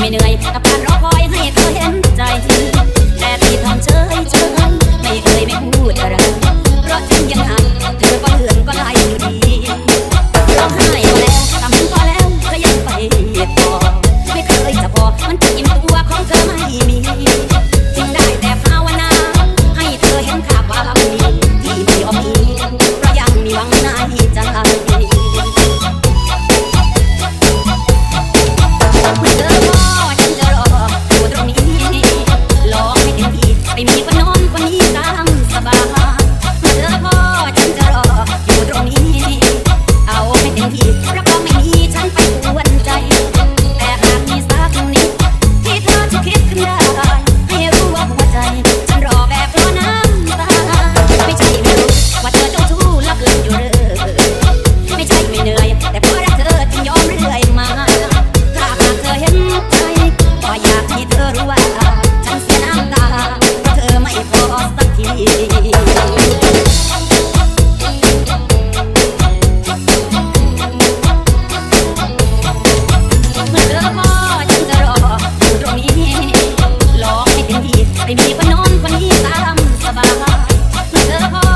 ไม่เหนื่อยกับการร เพราะเร คนนี้ตามสบายเธอพอ